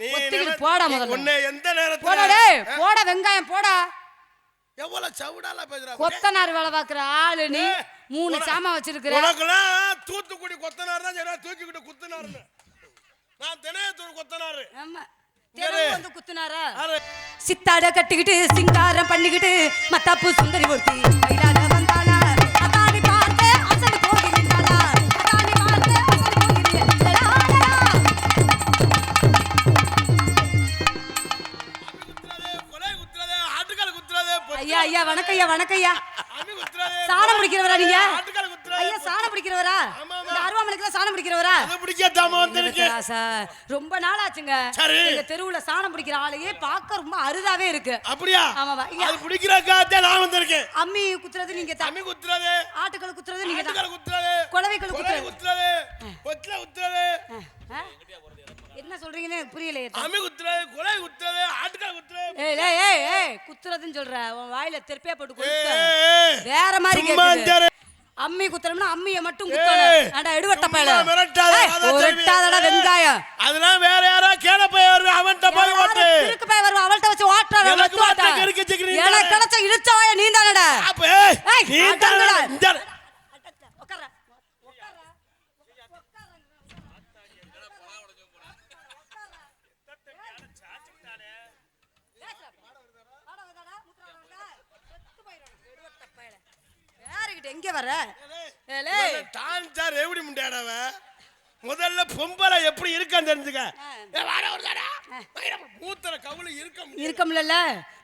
நீ ஒத்திக்கிட்டு நினை- போடா நீ முதல்ல. உன்னை எந்த நேரத்துல போடா டேய் போடா வெங்காயம் போடா. எவ்வளவு சவுடால பேசுறா கொத்தனார் வேலை பார்க்குற ஆளு நீ. மூணு சாமான் வச்சிருக்கிற. தூத்துக்குடி கொத்தனார் தான் சரியா தூக்கிக்கிட்டு குத்துனாருன்னு நான் தினையத்தூர் கொத்தனாரு. ஆமா. வந்து குத்துனாரா? சித்தாட கட்டிக்கிட்டு சிங்காரம் பண்ணிக்கிட்டு மத்தாப்பு சுந்தரி ஒருத்தி மயிலாட ஐயா வணக்கம் ஐயா வணக்கம் ஐயா சாணம் பிடிக்கிறவரா நீங்க. ஐயா சாணம் பிடிக்கிறவரா. இந்த அருவாமனைக்குலாம் சாணம் பிடிக்கிறவரா? வந்திருக்கேன் ராசா, ரொம்ப நாள் ஆச்சுங்க சரி. எங்க தெருவுல சாணம் பிடிக்கிற ஆளையே பார்க்க ரொம்ப அரிதாவே இருக்கு. அப்படியா? ஆமாவா? ஐயா. அது பிடிக்கிறக்காகத்தான் நான் வந்திருக்கேன். அம்மி குத்துறது நீங்க அம்மி குத்துறது. ஆட்டுக்கள் குத்துறது நீங்க குத்துறது. குலவைகள் கொலை குத்துறது. குத்துறது. கொத்தில குத்துறது? என்ன சொல்றீங்கன்னு எனக்கு புரியலையே. அம்மி குத்துறது கொலை குத்துறது ஆட்டுக்கால் குத்துறது ஏய் ஏய் ஏய் ஏய் குத்துறதுன்னு சொல்ற. உன் வாயில தெற்பியா போட்டு ஏய், ஏய், வேற மாதிரி சும்மா கேக்குது. அம்மி குத்துறோம்னா அம்மிய மட்டும் ஏய், குத்தணும் அடா எடுவட்ட பயல. சும்மா மிரட்டாத, அதான். வெங்காயம். அதெல்லாம் வேற யாரோ கேள போய் வருவேன் அவன்கிட்ட போய் ஓட்டு திருக்கு போய் வருவா அவள்கிட்ட வச்சு ஓட்டுறா எனக்கு மட்டும் கிறுக்கு சிக்கு நீ எனக்கு தானே. கிடைச்ச இழுச்ச வாய நீ தானடா அப்ப ஏய், ஏய், நீ அடங்குடா. தானே இந்த- உட்கார்றா யாருகிட்ட எங்க வர? ஏலே. முதல்ல டான்ஸார் எப்படி முண்டாடவ முதல்ல பொம்பளை எப்படி இருக்கான்னு தெரிஞ்சுக்க. மூத்தர கவுளு இருக்க முடியாது. இருக்கம்ல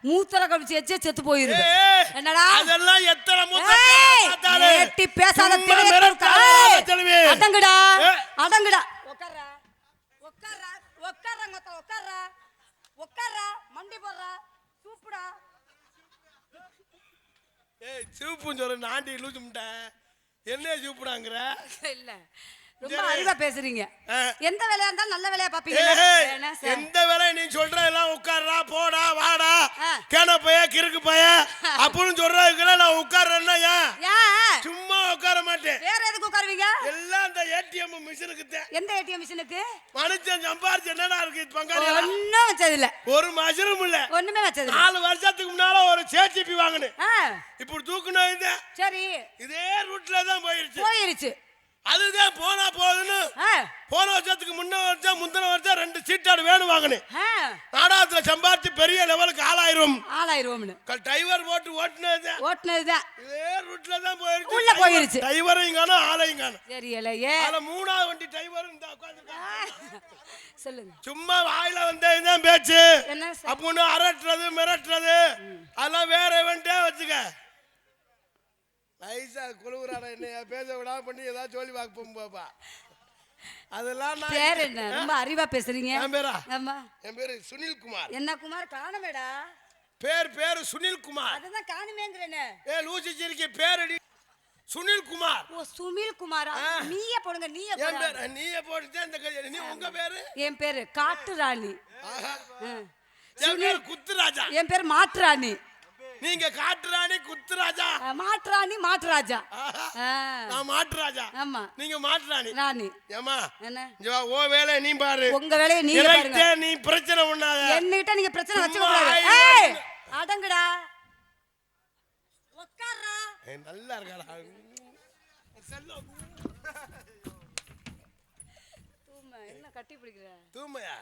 மூத்தர கழிச்சு எச்சே செத்து போயிருது. ஏய், என்னடா? அதெல்லாம் எத்தனை மூத்தர ஏய், பார்த்தாலும் ஏட்டி பேசாத சும்மா திரையை மிரட்டாத, ஏய், செல்வி. அடங்குடா ஏய். அடங்குடா உட்கார்றா உட்கார்றா உட்கார்றா மொத்த உட்கார்றா உட்கார்றா மண்டி போடுறா சூப்புடா ஏய் சிவப்புன்னு சொல்ற நாண்டி லூசு முட்டை. என்ன சிவப்புடாங்கிற இல்ல. ரொம்ப அறிவா பேசுறீங்க. எந்த வேலையா இருந்தாலும் நல்ல வேலையா பாப்பீங்க. எந்த வேலை நீ சொல்ற? எல்லாம் உட்கார்றா போடா வாடா. கேன பைய கிறுக்கு பைய. அப்படின்னு சொல்றதுக்குள்ள நான் உட்கார்றேன்னா ஏன்? ஏன்? சும்மா உட்கார மாட்டேன். வேற எதுக்கு உட்காருவீங்க? எல்லாம் இந்த ஏடிஎம் மிஷினுக்கு எந்த ஏடிஎம் மிஷினுக்கு? மனுஷன் சம்பாரிச்சு என்னடா இருக்கு பங்காளி ஒன்னும் வச்சது இல்ல ஒரு மஷரும் இல்ல. ஒண்ணுமே வச்சது நாலு வருஷத்துக்கு முன்னால ஒரு சேச்சிபி வாங்கினேன். இப்படி தூக்குனது இந்த சரி. இதே ரூட்ல தான் போயிருச்சு. போயிருச்சு. அதுதான் போனா போகுதுன்னு போன வருஷத்துக்கு முன்ன வருஷம் முந்தின வருஷம் ரெண்டு சீட்டாடு வேணும் வாங்கினேன். ஆ, நாடாத்துல சம்பாரிச்சு பெரிய லெவலுக்கு ஆளாயிரும். ஆளாயிருவோம்னு. டிரைவர் போட்டு ஓட்டுனது ஓட்டுனதுதான். இதே ரூட்ல தான் போயிருச்சு. உள்ள போயிருச்சு. டிரைவரையும் காணும் ஆளையும் காணும். சரி இல்லையே அதுல மூணாவது வண்டி டிரைவர் இந்த சொல்லுங்க. சும்மா வாயில வந்ததுதான் பேச்சு? அப்படின்னு அரட்டுறது மிரட்டுறது. அதெல்லாம் வேற வண்டியே வச்சுக்க. நைஸா குழுவுறாட என்னைய பேச விடாம பண்ணி ஏதாவது சொல்லி பார்க்க பாப்பா. அதெல்லாம் நான் பேர் என்ன? ரொம்ப அறிவா பேசுறீங்க. என் பேரா? ஆமா. என் பேரு சுனில் குமார் என்ன குமார்? காணமேடா. பேர் பேரு சுனில் குமார் அதுதான் காணுமேங்கிறேன்னு ஏ லூசி சிரிக்கி பேரடி சுனில் குமார் ஓ சுமில் குமாரா ஆ. நீயே போடுங்க நீயே என் போடுங்க பேர் நீயே போட்டுதான் இந்த கை நீ உங்க பேரு? என் பேரு காட்டு ராணி ஆஹா. ஆ. என் பேரு குத்துராஜா. என் பேர் மாட்டுராணி. நீங்க காட்டுராணி குத்துராஜா. ஆ, மாட்டுராணி மாட்டுராஜா. நான் மாட்டுராஜா. ஆமா. நீங்க மாட்டுராணி ராணி. ஏமா என்ன? ஓ வேலையை நீ பாரு. உங்க வேலையை நீங்க பாருங்க. நீ பிரச்சனை பண்ணாத. என்கிட்ட நீங்க பிரச்சனை வச்சுக்க கூடாது ஏய் அடங்குடா. உட்கார்றா நல்லா இருக்காடா. செல்லம். தூம என்ன கட்டி பிடிக்கிற? தூமையா.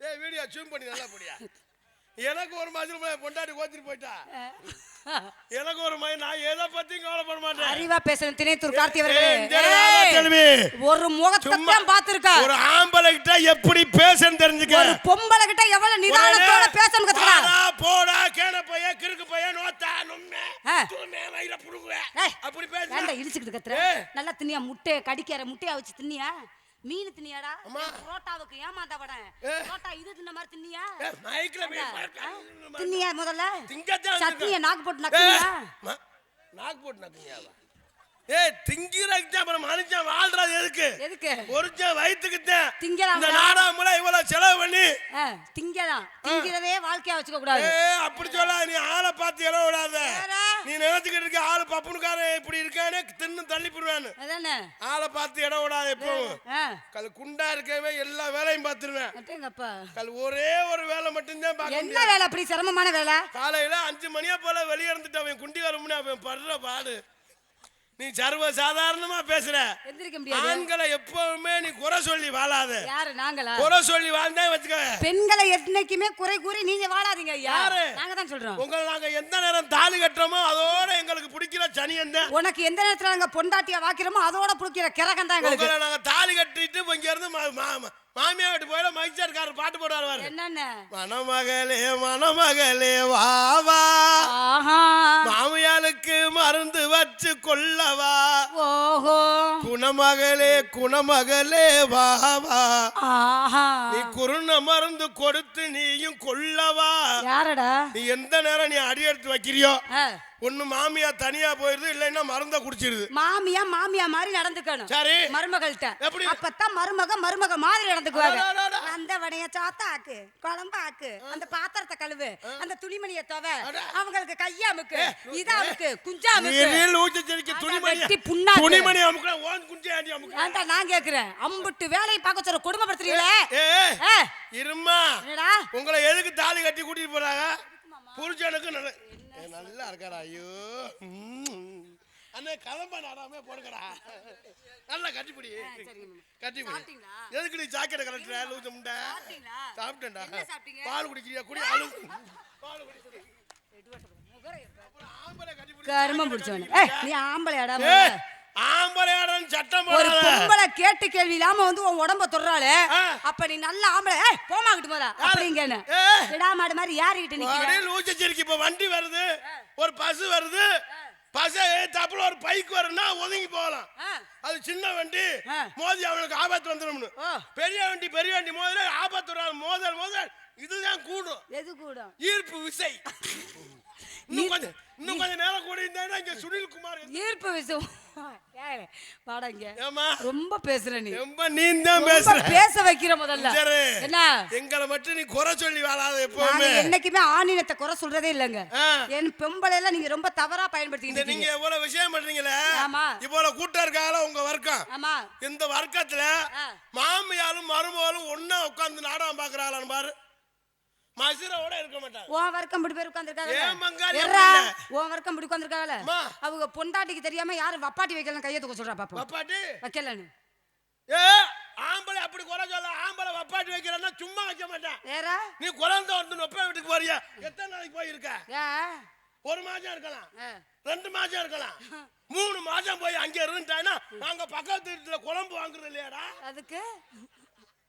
ஏய் வீடியோ ஜூம் பண்ணி நல்லா போடியா? எனக்கு ஒரு மாதிரி பொண்டாட்டி கோத்திட்டு போயிட்டா. எனக்கு ஒரு மாதிரி நான் எதை பத்தியும் கவலைப்பட மாட்டேன். அறிவா பேசுறேன் திணைத்தூர் கார்த்தி அவர்களே. ஒரு முகத்தை தான் பாத்துருக்கா ஒரு ஆம்பளை கிட்ட எப்படி பேசன்னு தெரிஞ்சுக்க. ஒரு பொம்பளை கிட்ட எவ்வளவு நிதானத்தோட பேசணும் கத்துக்கா போடா கேன பைய கிறுக்கு பைய நோத்தா நும்மே. தூமே வயிற புடுங்குவே. அப்படி பேச ஏன்டா இடிச்சுக்கிட்டு கத்துற? ஏய். நல்லா தின்னியா? முட்டைய கடிக்கிற முட்டையா வச்சு தின்னியா? மீன் தின்னியாடா அம்மா. புரோட்டாவுக்கு ஏமாந்தா படம். புரோட்டா இது தின்ன மாதிரி தின்னியா மைக்ல. தின்னியா முதல்ல சட்னியை. நாக்கு போட்டு நக்கியா நாக்கு போட்டு நக்குங்கயாவா ஏய் திங்கிறதுக்கு தான் அப்புறம் மனுஷன் வாழ்றது எதுக்கு? எதுக்கு? ஒரிஜினல் வயிற்றுக்கு திங்கலாம் இந்த நாடகம்ல இவ்வளவு செலவு பண்ணி திங்கலாம். திங்கிறதே வாழ்க்கையா வச்சுக்க கூடாது ஏ அப்படி சொல்ல நீ ஆளை பார்த்து இடம் விடாத? நீ நினைச்சுக்கிட்டு இருக்க ஆளு பப்புனுக்காரன் இப்படி இருக்கானே தின்னு தள்ளி போடுவான்னு. அதானே? ஆளை பார்த்து இடம் விடாத எப்பவும். கல் குண்டா இருக்கவே எல்லா வேலையும் பார்த்துருவேன். கல் ஒரே ஒரு வேலை மட்டும்தான் பார்க்க என்ன வேலை? அப்படி சிரமமான வேலை? காலையில அஞ்சு மணியா போல வெளியே இருந்துட்டு அவன் குண்டி வரும்னு அவன் படுற பாடு. நீ சர்வ சாதாரணமா பேசுற. எந்திரிக்க முடியாது. ஆண்களை எப்பவுமே நீ குறை சொல்லி வாழாத. யாரு நாங்களா? குறை சொல்லி வாழ்ந்தே வச்சுக்க. பெண்களை என்னைக்குமே குறை கூறி நீங்க வாழாதீங்க யாரு? நாங்க தான் சொல்றோம். உங்களை நாங்க எந்த நேரம் தாலி கட்டுறோமோ அதோட எங்களுக்கு பிடிக்கிற சனியன் தான் உனக்கு எந்த நேரத்துல நாங்க பொண்டாட்டியா வாக்கிறோமோ அதோட புடிக்கிற கிரகம் தான் எங்களுக்கு. உங்களை நாங்க தாலி கட்டிட்டு இங்க இருந்து மா- மா- மாமியா வீட்டு போயில மைச்சர்காரர் பாட்டு போடுவாரு என்னென்ன? மணமகளே மணமகளே வா வா. ஆஹா. மாமியாளுக்கு மருந்து வச்சு கொள்ளவா. ஓஹோ. குணமகளே குணமகளே வா வா. ஆஹா. நீ குருண மருந்து கொடுத்து நீயும் கொள்ளவா. யாரடா? நீ எந்த நேரம் நீ அடி எடுத்து வைக்கிறியோ ஒண்ணு மாமியா தனியா போயிருது இல்லைன்னா மருந்த குடிச்சிருது. மாமியா மாமியா மாதிரி நடந்துக்கணும். சரி. மருமகள்கிட்ட எப்படி? அப்பதான் மருமக மருமக மாதிரி நடந்துக்குவாங்க அடா, அடா, அடா. அந்த வடைய சாத்தாக்கு குழம்பாக்கு அந்த பாத்திரத்தை கழுவு அந்த துணிமணியை துவ அவங்களுக்கு கையாமுக்கு இதாமுக்கு நீ குஞ்சாமுக்கு ரீல் ஊத்தி செடிக்க துணிமணி அமுக்குற ஓன் குஞ்சு ஆண்டி அமுக்குற ஏன்டா நான் கேக்குறேன்? அம்புட்டு வேலையை பார்க்க சொல்ற குடும்பப்படுத்துறீங்களே இருமா உங்களை எதுக்கு தாலி கட்டி கூட்டிட்டு போறாங்க? புருஷனுக்கு நல்ல இருக்காரா ஐயோ. அண்ணே கலம்பா நாடாமே போடுங்கடா நல்லா கட்டிப்பிடி. கட்டிப்பிடி? எதுக்கு நீ ஜாக்கெட்டை கலட்டுற லூச முண்டை? சாப்பிட்டேன்டா? பால் குடிக்கிறியா? குடி அழு பால் கருமம் பிடிச்சவன. ஏய் நீ ஆம்பளையாடா ஏ ஆம்பளையாடன் சட்டம் ஒரு பொம்பளை கேட்டு கேள்வி இல்லாம வந்து உன் உடம்ப தொடுறாளே. அப்ப நீ நல்ல ஆம்பளை. ஏய் போமாக்கிட்டு போதா அப்படிங்கன்னு. ஏ. கிடா மாடு மாதிரி யாருகிட்ட நிக்கிற? அப்படியே லூச்சச்சிருக்கு இப்ப வண்டி வருது ஒரு பஸ் வருது. பஸ் தப்புல ஒரு பைக் வரும்னா ஒதுங்கி போகலாம். அது சின்ன வண்டி. மோதி அவனுக்கு ஆபத்து வந்துடும்னு. பெரிய வண்டி பெரிய வண்டி மோதல ஆபத்து வராது. மோதல் மோதல். இதுதான் கூடும். எது கூடும்? ஈர்ப்பு விசை. இன்னும் கொஞ்சம் இன்னும் கொஞ்சம் நேரம் கூட இருந்தா இங்க சுனில் குமார் ஈர்ப்பு விஷயம் ரொம்ப பேசுற நீ. ரொம்ப நீ தான் ரொம்ப பேசுற. பேச வைக்கிற முதல்ல. என்ன? எங்களை மட்டும் நீ குறை சொல்லி வாழாத எப்பவுமே. என்னைக்குமே ஆணினத்தை குறை சொல்றதே இல்லைங்க. என் பொம்பளை எல்லாம் நீங்க ரொம்ப தவறா பயன்படுத்திக்கிட்டு நீங்க எவ்வளவு விஷயம் பண்றீங்களே ஆமா. இவ்வளவு கூட்டம் இருக்காங்களா உங்க வர்க்கம். ஆமா. இந்த வர்க்கத்துல. மாமியாரும் மருமகளும் ஒண்ணா உட்கார்ந்து நாடகம் பாக்குறாளான்னு பாரு. மசிரோட இருக்க மாட்டாங்க. உன் வர்க்கம் இப்படி பேர் இல்ல? உன் வர்க்கம் இப்படி உட்காந்துருக்காங்கல்ல அம்மா. அவங்க பொண்டாட்டிக்கு தெரியாம யாரும் வப்பாட்டி வைக்கலாம் கையை தூக்க சொல்றா வப்பாட்டி? வைக்கலன்னு. ஏ ஆம்பளை அப்படி குறை சொல்ல ஆம்பளை வப்பாட்டி வைக்கிறேன்னா சும்மா வைக்க மாட்டேன். வேற நீ குழந்தை வந்து நொப்ப வீட்டுக்கு போறியா? எத்தனை நாளைக்கு போயிருக்க? ஒரு மாசம் இருக்கலாம். ரெண்டு மாசம் இருக்கலாம். மூணு மாசம் போய் அங்க இருந்துட்டாங்கன்னா நாங்க பக்கத்து வீட்டுல குழம்பு வாங்குறது இல்லையாடா? அதுக்கு?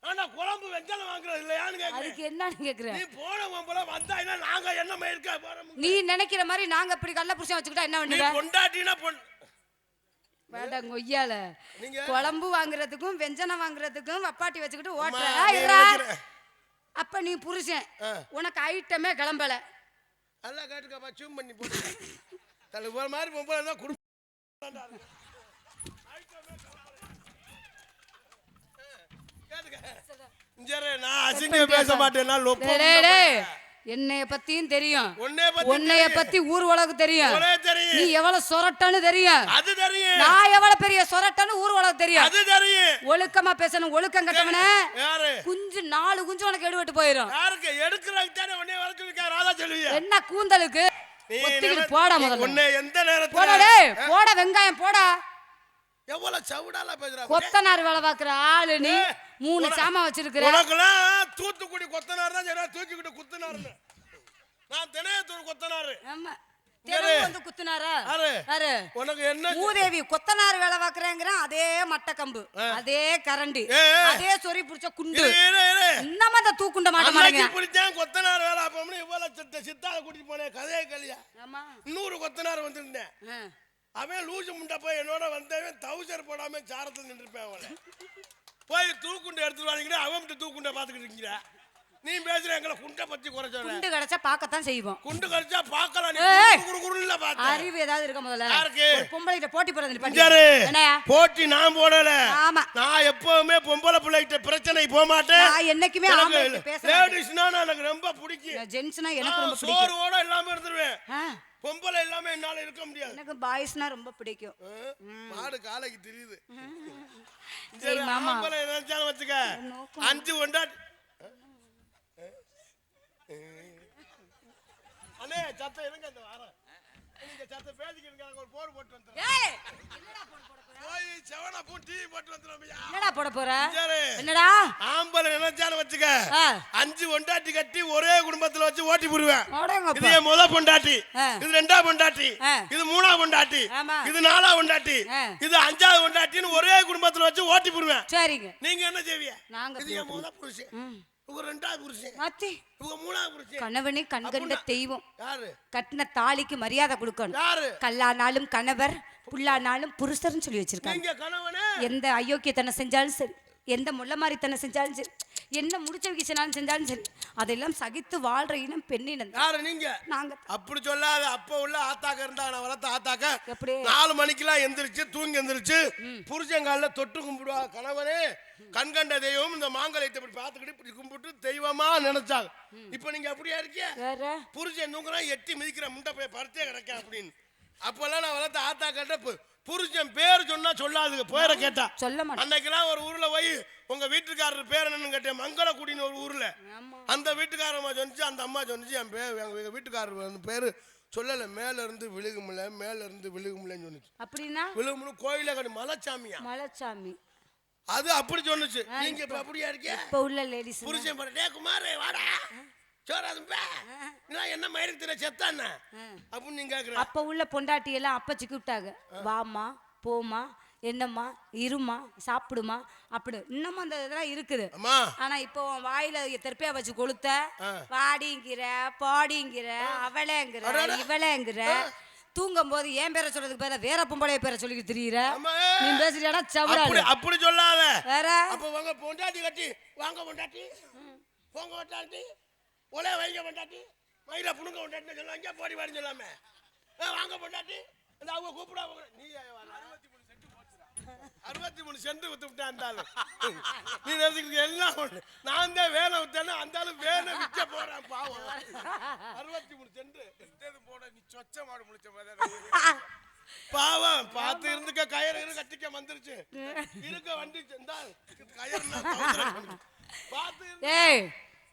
ஆனா குழம்பு வெஞ்சலம் வாங்குறது இல்லையான்னு கேக்குறேன். அதுக்கு என்னன்னு கேக்குறேன். நீ போன போல வந்தாயினா நாங்க என்ன மயிருக்கா போறோம் நீ நினைக்கிற மாதிரி நாங்க இப்படி கள்ள புருஷன் வச்சுக்கிட்டா என்ன நீ பண்ணுவ பொண்டாட்டினா பொன் வேண்டாம் கொய்யால குழம்பு வாங்குறதுக்கும் வெஞ்சனம் வாங்குறதுக்கும் வப்பாட்டி வச்சுக்கிட்டு ஓட்டுற. நீ. அப்ப நீ புருஷன். உனக்கு ஐட்டமே கிளம்பல. நல்லா கேட்டுக்கப்பா சூம் பண்ணி போட்டு தலை மாதிரி பொம்பளை தான் குடும்பம் நான் அசிங்க பேச மாட்டேன்னா லொப்ப டேய், டேய், என்னைய பத்தியும் தெரியும். உன்னைய பத்தி ஊர் உலகம் தெரியும். நீ எவ்வளவு சொரட்டன்னு தெரியும். அது தெரியும். நான் எவ்வளவு பெரிய சொரட்டன்னு ஊர் உலகம் தெரியும். அது தெரியும். ஒழுக்கமா பேசணும் ஒழுக்கம் கட்டவன. குஞ்சு நாலு குஞ்சு உனக்கு எடுபட்டு சொல்லுவியா? என்ன கூந்தலுக்கு? போடா முதல்ல. போடா வெங்காயம் போடா. எவ்வளவு சவுடால பேசுறா கொத்தனார் வேலை பாக்குற ஆளு நீ மூணு சாமான் வச்சிருக்கிற. உனக்கெல்லாம் தூத்துக்குடி கொத்தனார் தான் சரியா தூக்கிக்கிட்டு குத்துனாருன்னு. நான் தினையத்தூர் கொத்தனாரு. ஆமா. மூதேவி கொத்தனார் வேலை பாக்குறேங்கிறான் அதே மட்டக்கம்பு அதே கரண்டி. அதே சொறி புடிச்ச குண்டு. இன்னமும் அந்த தூக்குண்ட மாட்ட மாட்டேங்க இப்படித்தான் கொத்தனார் வேலை அப்பம்னு இவ்வளவு சித்த சித்தால கூட்டிட்டு போனேன் கதையே கலியா ஆமா. இன்னொரு கொத்தனார் வந்திருந்தேன். அவன் லூசு முண்டை போய் என்னோட வந்தவன் தௌசர் போடாம சாரத்தில் நின்றுப்பேன் அவளை போய் தூக்குண்டை எடுத்துட்டு வாங்கிட்டு அவன் தூக்குண்டை பார்த்துக்கிட்டு இருக்கிறேன் நீ பேசுற எங்களை குண்டை பத்தி குறை சொல்ற குண்டு கிடைச்சா பார்க்கத்தான் செய்வோம் குண்டு கடிச்சா பார்க்கலாம் நீ ஏய்! குறு குறு பார்த்த அறிவு ஏதாவது இருக்க முதல்ல யாருக்கு? ஒரு பொம்பளைகிட்ட போட்டி போறது நிப்பாட்டி. போட்டி நான் போடல ஆமா. நான் எப்பவுமே பொம்பளை பிள்ளைகிட்ட பிரச்சனை போக மாட்டேன் நான் என்னைக்குமே ஆம்பளைகிட்ட பேச மாட்டேன். லேடிஸ்னா எனக்கு ரொம்ப பிடிக்கும் ஜென்ஸ்னா எனக்கு ரொம்ப நான் பிடிக்கும் சோறுவோட இல்லாம இருந்துருவேன் ஆ, பொம்பளை இல்லாம என்னால இருக்க முடியாது எனக்கு பாய்ஸ்னா ரொம்ப பிடிக்கும்? மாடு காலைக்கு தெரியுது சரி, மாமா. ஆம்பளை நினைச்சாலும் வச்சுக்க. அஞ்சு ஒண்டாட்டி அண்ணே சத்தம் இருங்க அந்த வாரம். நீங்க சத்தம் பேசிக்கிறீங்க எனக்கு ஒரு போர் போட்டு வந்துடுறேன். ஏய், போய் செவனா பூ டீ போட்டு வந்துடுறோம் என்னடா போட போற. என்னடா? ஆம்பளை நினைச்சாலும் வச்சுக்க. அஞ்சு ஒண்டாட்டி கட்டி ஒரே குடும்பத்துல வச்சு ஓட்டி போடுவேன். இது என் முத பொண்டாட்டி. இது ரெண்டா பொண்டாட்டி. இது மூணா பொண்டாட்டி. இது நாலா பொண்டாட்டி. இது அஞ்சாவது பொண்டாட்டின்னு ஒரே குடும்பத்துல வச்சு ஓட்டி போடுவேன். சரிங்க. நீங்க என்ன செய்வீங்க? நாங்க இது என் முத புருஷன். இவங்க ரெண்டாவது புருஷன். அத்தி இவங்க மூணாவது புருஷன். கணவனே கண்கண்ட தெய்வம். யாரு? கட்டின தாலிக்கு மரியாதை கொடுக்கணும். யாரு? கல்லானாலும் கணவர் புல்லானாலும் புருஷர்னு சொல்லி வச்சிருக்காங்க. கணவனே. எந்த அயோக்கியத்தனை செஞ்சாலும் சரி எந்த முள்ள மாதிரித்தனை செஞ்சாலும் சரி என்ன முடிச்ச வீசினாலும் செஞ்சாலும் சரி. அதெல்லாம் சகித்து வாழ்ற இனம் பெண்ணினம். யாரு நீங்க? நாங்க அப்படி சொல்லாத அப்ப உள்ள ஆத்தாக்க இருந்தா நான் வளர்த்த ஆத்தாக்க எப்படி நாலு மணிக்கெல்லாம் எந்திரிச்சு தூங்கி எந்திரிச்சு புருஷங்கால தொட்டு கும்பிடுவா கணவனே. கண்கண்ட தெய்வம் இந்த மாங்கல்யத்தை இப்படி பார்த்துக்கிட்டு இப்படி கும்பிட்டு தெய்வமா நினைச்சாங்க. இப்ப நீங்க அப்படியா இருக்கிய வேற? புருஷன் தூங்குறான் எட்டி மிதிக்கிற முண்டை போய் படுத்தே கிடக்க அப்படின்னு. அப்பெல்லாம் நான் வளர்த்த ஆத்தா கேட்ட புருஷன் பேர் சொன்னா சொல்லாதுங்க பேரை கேட்டா. சொல்ல மாட்டேன். அன்னைக்கெல்லாம் ஒரு ஊர்ல போய் உங்க வீட்டுக்காரர் பேர் என்னன்னு கேட்டேன் மங்களக்குடின்னு ஒரு ஊர்ல. அந்த வீட்டுக்கார அம்மா சொன்னிச்சு அந்த அம்மா சொன்னிச்சு என் பேர் எங்க வீட்டுக்காரர் பேரு சொல்லல மேல இருந்து விழுகுமில்ல மேல இருந்து விழுகுமில்லன்னு சொன்னிச்சு. அப்படின்னா? விழுகும்னு கோயில கடி மலைச்சாமியா? மலைச்சாமி. அது அப்படி சொன்னுச்சு. நீங்க இப்ப அப்படியா இருக்கீங்க? இப்ப உள்ள லேடிஸ் புருஷன் பாரு டே குமார் வாடா. சோறாதும்பா நான் என்ன மயிருக்கு தெரிய செத்தானே அப்படின்னு நீங்க கேக்குற. அப்ப உள்ள பொண்டாட்டி எல்லாம் அப்பச்சி கூப்பிட்டாங்க. வாமா போமா என்னம்மா இருமா சாப்பிடுமா அப்படி. இன்னமும் அந்த இதெல்லாம் இருக்குது. ஆனா இப்போ வாயில தெற்பியா வச்சு கொளுத்த. வாடிங்கிற பாடிங்கிற அவளேங்கிற. இவளேங்கிற தூங்கும் போது ஏன் பேரை சொல்றதுக்கு பேர வேற பொம்பளைய பேரை சொல்லிட்டு திரியிற. நீ பேசுறியாடா சவுடாடு அப்படி சொல்லாத. வேற. அப்ப வாங்க பொண்டாட்டி கட்டி வாங்க பொண்டாட்டி. போங்க பொண்டாட்டி ஒலே வைங்க பொண்டாட்டி. மயில புழுங்க பொண்டாட்டி சொல்லுவாங்க. போடி வாடி சொல்லாம. வாங்க பொண்டாட்டி. இந்த அவங்க கூப்பிடா நீ அறுபத்தி மூணு சென்ட் அறுபத்தி மூணு வித்து விட்டா அந்தாலும். நீ நினைச்சுக்கிட்டு எல்லாம் ஒண்ணு. நான் தான் வேலை விட்டேன்னா அந்தாலும் வேலை விற்க போறேன் பாவம். அறுபத்தி மூணு சென்ட். போட நீ சொச்ச மாடு முடிச்ச மாதிரி பாவம் பார்த்து இருந்துக்க கயிறு இரு கட்டிக்க வந்துருச்சு. இருக்க வண்டி செந்தா கயிறு பார்த்து ஏய்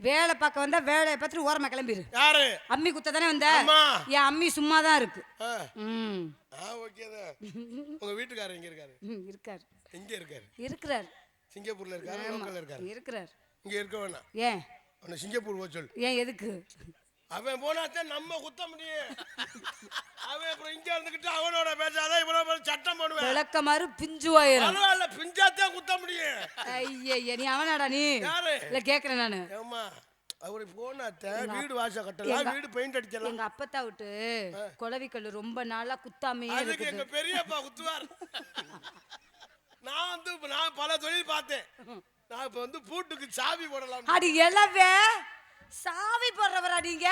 வேலை பார்க்க வந்தா வேலையை பார்த்துட்டு ஓரமா கிளம்பிரு. யாரு? அம்மி குத்த தானே வந்த. என் அம்மி சும்மா தான். இருக்கு உங்க வீட்டுக்காரர் எங்க இருக்காரு? ம், இருக்கார். எங்க இருக்காரு? இருக்கிறார். சிங்கப்பூர்ல இருக்காரு? இருக்காரு? இருக்கிறார். இங்க இருக்க வேணாம். ஏன்? அவனை சிங்கப்பூர் போக சொல்லு. ஏன் எதுக்கு? அவன் போனாத்தான் நம்ம குத்த முடியும். அவன் அப்புறம் இங்க இருந்துகிட்டு அவனோட பேசாதான் இவனோட சட்டம் போடுவேன் விளக்கமாறு பிஞ்சு ஆயிரும் பரவாயில்ல பிஞ்சாத்தான் குத்த முடியும். ஐய நீ அவனாடா நீ? யாரு? இல்ல கேக்குறேன் நானு. ஏமா அவரு போனாத்த வீடு வாச கட்டலாம் வீடு பெயிண்ட் அடிக்கலாம் எங்க அப்பத்தா விட்டு குளவிக்கல் ரொம்ப நாளா குத்தாமையே அதுக்கு இருக்குது. எங்க பெரியப்பா குத்துவார். நான் வந்து நான் பல தொழில் பார்த்தேன். நான் இப்ப வந்து பூட்டுக்கு சாவி போடலாம் அடி எலவே சாவி போடுறவரா நீங்க?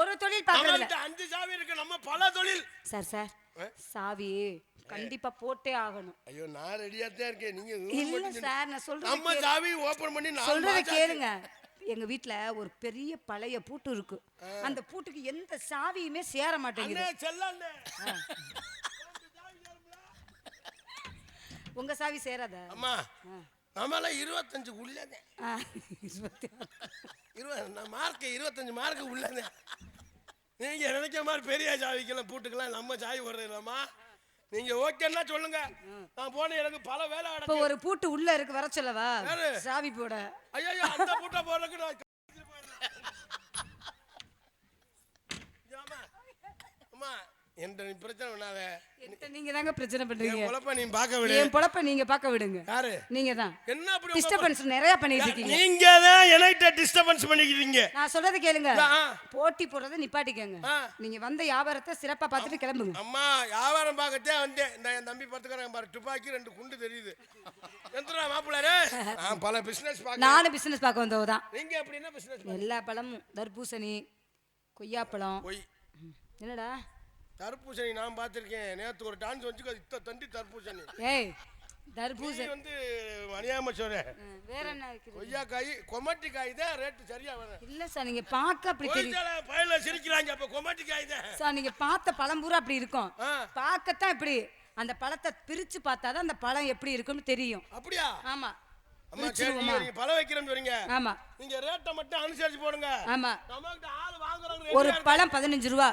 ஒரு தொழில் நம்மள்ட்ட அஞ்சு சாவி இருக்கு. நம்ம பல தொழில். Sir sir? சாவி கண்டிப்பா போட்டே ஆகணும். ஐயோ நான் ரெடியா தான் இருக்கேன். நீங்க இல்ல. சார் நான் சொல்றது நம்ம. சாவி ஓபன் பண்ணி நாலு சொல்றத. கேளுங்க. எங்க வீட்ல ஒரு பெரிய பழைய பூட்டு இருக்கு. அந்த பூட்டுக்கு எந்த சாவியுமே சேர மாட்டேங்குது. உங்க சாவி சேராத? அம்மா. நம்மள இருபத்தஞ்சு உள்ளதே. ஆ, இருபத்தி. இருபது நான் மார்க்கு இருபத்தஞ்சு மார்க்கு உள்ளதே. நீங்க நினைக்கிற மாதிரி பெரிய சாவிக்கெல்லாம் பூட்டுக்கெல்லாம் நம்ம சாவி போடுறது இல்லம்மா நீங்க ஓகேன்னா சொல்லுங்க. நான் போன எனக்கு பல வேலை இப்ப ஒரு பூட்டு உள்ள இருக்கு வர சொல்லவா? சாவி போட. ஐயோ அந்த பூட்டை போடுறதுக்கு நான்? அம்மா நீ பிரச்சனை பண்ணாத. நீங்க தாங்க பிரச்சனை பண்றீங்க. பொழப்ப நீ பார்க்க விடு. என் பொழப்ப நீங்க பார்க்க விடுங்க. யாரு? நீங்க தான் என்ன அப்படி டிஸ்டர்பன்ஸ் நிறைய பண்ணிட்டு இருக்கீங்க. நீங்க தான் என்கிட்ட டிஸ்டர்பன்ஸ் பண்ணிக்கிறீங்க. நான் சொல்றதை கேளுங்க. போட்டி போடுறதை நிப்பாட்டிக்கங்க. நீங்க வந்த வியாபாரத்தை சிறப்பா பார்த்துட்டு கிளம்புங்க. அம்மா வியாபாரம் பார்க்கத்தே இந்த என் தம்பி பார்த்துக்கிறேன் பாரு துப்பாக்கி ரெண்டு குண்டு தெரியுது. எந்தரா மாப்பிள்ளாரு. நான் பல பிசினஸ் பார்க்க நானும் பிசினஸ் பார்க்க வந்தவ தான் நீங்க எப்படின்னா பிசினஸ் எல்லா பழமும் தர்பூசணி கொய்யாப்பழம். என்னடா? தர்பூசணி நான் பார்த்திருக்கேன். நேத்து ஒரு டான்ஸ் வந்து இத்த தண்டி தர்பூசணி. ஏய் தர்பூசணி வந்து மணியாம சொல்ற வேற என்ன இருக்குது? கொய்யாக்காய் கொமட்டி காய் தான் ரேட்டு சரியா வரும். இல்ல சார் நீங்க பார்க்க அப்படி தெரியும் பயில சிரிக்கிறாங்க அப்ப கொமட்டி காய் தான். சார் நீங்க பார்த்த பழம் பூரா அப்படி இருக்கும். பார்க்கத்தான் இப்படி. அந்த பழத்தை பிரிச்சு பார்த்தாதான் அந்த பழம் எப்படி இருக்கும்னு தெரியும். அப்படியா? ஆமா. பழம் வைக்கிறேன்னு சொல்றீங்க ஆமா. நீங்க ரேட்டை மட்டும் அனுசரிச்சு போடுங்க. ஆமா. ஒரு பழம் பதினஞ்சு ரூபா.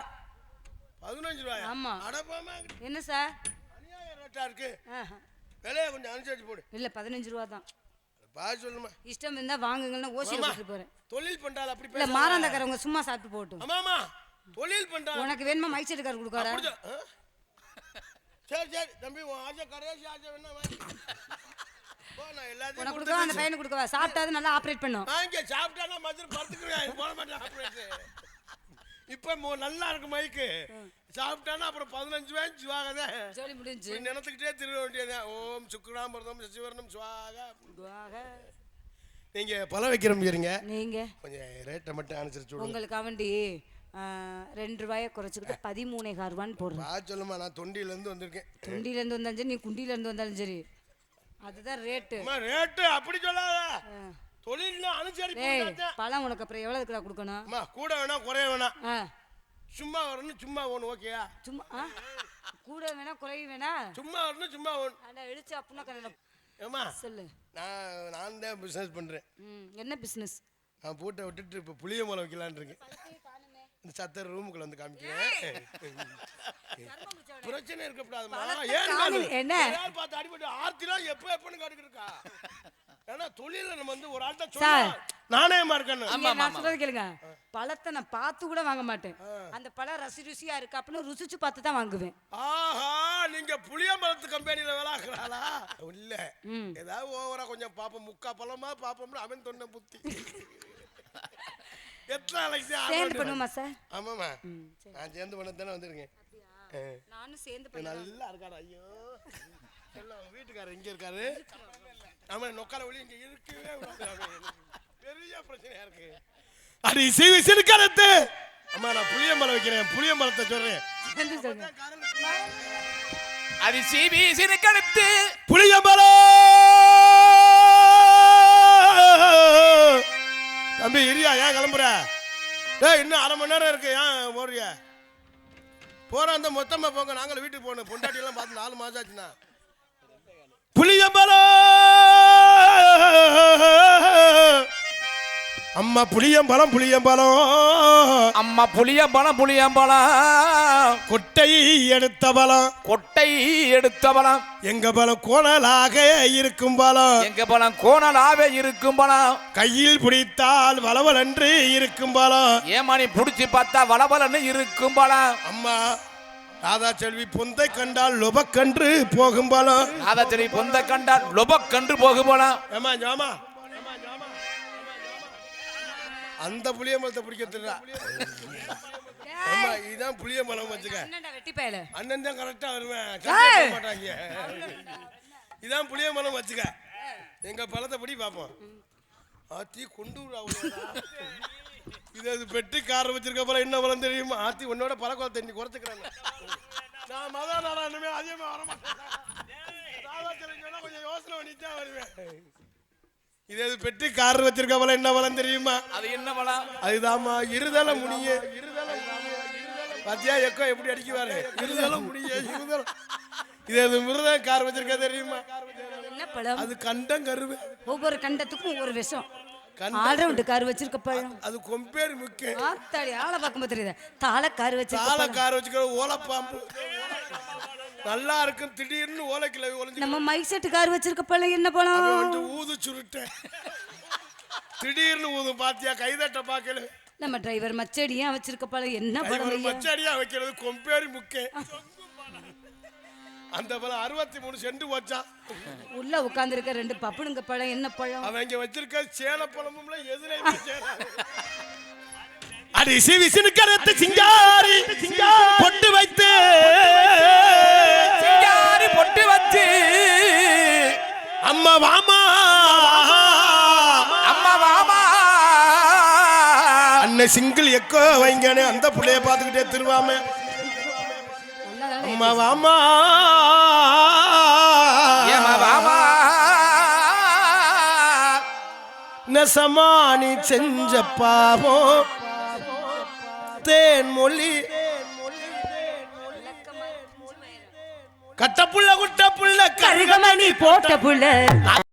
பதினஞ்சு ரூபாயா? ஆமா. அடப்பாமா என்ன சார்? அநியாய ரேட்டா இருக்கு. விலையை கொஞ்சம் அனுசரிச்சு போடு. இல்ல பதினஞ்சு ரூபா தான். சொல்லுமா இஷ்டம் இருந்தா வாங்குங்கன்னு ஓசி ஆமா. வச்சுட்டு போறேன். தொழில் பண்றாள் அப்படி இல்ல மாறாந்தக்காரவங்க சும்மா சாப்பிட்டு ஆமாமா தொழில் பண்றாள் உனக்கு வேணுமா மைக் கொடுக்காரா. ஆ? சரி சரி. தம்பி உன் ஆசை கடைசி ஆசை வேணா வாங்கி. உனக்கு கொடுக்கவா? அந்த பையனுக்கு கொடுக்கவா? சாப்பிட்டாது நல்லா ஆப்ரேட் பண்ணும். சாப்பிட்டானா மதுரை படுத்துக்கிறேன் போட மாட்டேன் ஆப்ரேட்டு இப்போ நல்லா இருக்கு மைக்கு சாப்பிட்டானா அப்புறம் பதினஞ்சு ரூபாய் சுவாகதே. ஜோலி முடிஞ்சு. நினைத்துக்கிட்டே திருட வேண்டியதுதான் ஓம் சுக்ராமிரதம் சசிவரணம் சுவாகா. நீங்க பழம் வைக்கிறோம்ங்கிறீங்க. நீங்க? கொஞ்சம் ரேட்டை மட்டும் அனுசரிச்சு உங்களுக்கு அவண்டி ரெண்டு ரூபாயை குறைச்சிக்கிட்டு பதிமூணே ரூபான்னு போடுறேன். சொல்லுமா நான் தொண்டியில இருந்து வந்திருக்கேன். தொண்டியில இருந்து வந்தாலும் சரி நீ குண்டியில இருந்து வந்தாலும் சரி. அதுதான் ரேட்டு ரேட்டு அப்படி சொல்லாத. தொழில்னா அனுசரிப்பு. பழம் உனக்கு அப்புறம் எவ்வளவு இருக்குடா கொடுக்கணும்? கூட வேணாம் குறைய வேணாம். ஆ. சும்மா வரணும் சும்மா ஒன்று ஓகேயா சும்மா கூட வேணா குறைய வேணா? சும்மா வரணும் சும்மா ஒன்று அட இழுச்சு அப்படின்னா ஏம்மா சொல்லு. நான் நான் தான் பிஸ்னஸ் பண்ணுறேன் என்ன பிஸ்னஸ் நான் பூட்டை விட்டுட்டு இப்போ புளிய மரம் வைக்கலான்னு இருக்கேன். இந்த சத்தர் ரூமுக்குள்ள வந்து காமிக்கிறேன். பிரச்சனை இருக்கக்கூடாதுமா ஏன் என்ன? பார்த்து அடிபட்டு ஆர்த்திலாம் எப்போ எப்போன்னு காட்டுக்கிட்டு இருக்கா? ஏன்னா தொழில நம்ம வந்து ஒரு ஆள்கிட்ட சார். சொல்லலாம் நாணயமா நான் சொல்றது கேளுங்க. பழத்தை நான் பார்த்து கூட வாங்க மாட்டேன். அந்த பழம் ரசி ருசியா இருக்கு அப்படின்னு ருசிச்சு பார்த்து தான் வாங்குவேன். ஆஹா நீங்க புளியம்பலத்து கம்பெனில வேலாக்குறாளா இல்ல. ம். ஏதாவது ஓவரா கொஞ்சம் பாப்போம் முக்கா பழமா பாப்போம்னு அவன் தொன்ன புத்தி. எத்தனை சேர்ந்து? பண்ணுவோமா சார்? ஆமாம்மா. நான் சேர்ந்து பண்ண தானே வந்திருக்கேன். நானும் சேர்ந்து நல்லா இருக்காரு ஐயோ. அவங்க வீட்டுக்காரர் இங்க இருக்காரு. ஆமா நொக்கால ஒளி இங்க இருக்கவே. பெரிய பிரச்சனையா இருக்கு. அடி சிவி சிறுக்கலத்து அம்மா நான் புளியம்பலம் வைக்கிறேன். புளியம்பலத்தை சொல்றேன். அது சிபி சிறுக்கடுத்து புளியம்பலம் தம்பி இரியா ஏன் கிளம்புற? டேய் இன்னும் அரை மணி நேரம் இருக்கு. ஏன் போறிய போற அந்த மொத்தமா போங்க. நாங்களும் வீட்டுக்கு போகணும். பொண்டாட்டி எல்லாம் பார்த்து நாலு மாசம் ஆச்சுண்ணா புளியம்பலம் அம்மா புளியம்பலம் புளியம்பலம் அம்மா புளியம்பழம் புளியம்பழம் கொட்டை எடுத்த பலம் கொட்டை எடுத்த பழம். எங்க பலம் கோணலாக இருக்கும் பலம் எங்க பழம் கோணலாவே இருக்கும் பழம். கையில் பிடித்தால் வளவலன்று இருக்கும் பலம் ஏமானி புடிச்சு பார்த்தா வளவலன்னு இருக்கும் பழம். அம்மா ராதா செல்வி பொந்தை கண்டால் லொபக்கன்று போகும் பலம் ராதாச்சரி பொந்த கண்டா லொபக்கன்று போகும் பழம் ஏமா ஜாமா அந்த புளிய மரத்தை பிடிக்க தெரியா அம்மா இதுதான் புளிய மரம் வச்சுக்க. என்னடா வெட்டி பயல. அண்ணன் தான் கரெக்டா வருவேன் மாட்டாங்க. இதான் புளிய மரம் வச்சுக்க. எங்க பழத்தை படி பார்ப்போம் ஆத்தி கொண்டு இது அது பெட்டி கார் வச்சிருக்க போல என்ன பழம் தெரியுமா? ஆத்தி உன்னோட பழ குளத்தை நீ குறைச்சிக்கிறேன் நான் மதா நாராயணமே அதே மாதிரி வர மாட்டேன் ராதாச்சலம் சொன்னா கொஞ்சம் யோசனை பண்ணிட்டு தான் வருவேன். இது அது பெட்டி கார் வச்சிருக்க போல என்ன பழம் தெரியுமா? அது என்ன பழம் அதுதாம்மா இருதல முடிய பாத்தியா எக்கோ எப்படி அடிக்குவாரு? இருதல முடிய இருதல. இது அது மிருதம் கார் வச்சிருக்க தெரியுமா? அது கண்டம் கருவு. ஒவ்வொரு கண்டத்துக்கும் ஒவ்வொரு விஷம். ஆல்ரவுண்டு கார் வச்சிருக்க பழம் அது கொம்பேர் முக்கிய ஆத்தாடி ஆளை பார்க்கும்போது தெரியுது. தாளை கார் வச்சிருக்க தாள. கார் வச்சுக்கிற ஓலப்பாம்பு. நல்லா இருக்கும். திடீர்னு ஓலைக்கிழவி ஒளிஞ்சு நம்ம மைக் செட்டு கார் வச்சிருக்க பழம் என்ன பழம்? வந்து ஊது சுருட்ட திடீர்னு ஊதும் பாத்தியா? கைதட்ட பாக்கல. நம்ம டிரைவர் மச்சடியா வச்சிருக்க பழம். என்ன பழம்? மச்சாடியா வைக்கிறது கொம்பேரி முக்கே. அந்த பழம் அறுபத்தி மூணு சென்ட் வச்சான் உள்ள உட்கார்ந்திருக்க ரெண்டு பப்புனுங்க பழம் என்ன பழம்? அவன் இங்க வச்சிருக்க சேல பழமும் சேராது. அடி சிவிசினு கருத்து சிங்காரி பொட்டு வைத்து. சிங்காரி பொட்டு வச்சு. அம்மா வாமா. அம்மா வாமா. அண்ணன் சிங்கிள் எக்கோ வைங்கன்னு அந்த புள்ளைய பார்த்துக்கிட்டே திருவாம. வாமா ஏமா வாமா நீ செஞ்ச பாவம். தேன் மொழி. கட்ட புள்ள குட்ட புள்ள கருக கருகமணி போட்ட புள்ள.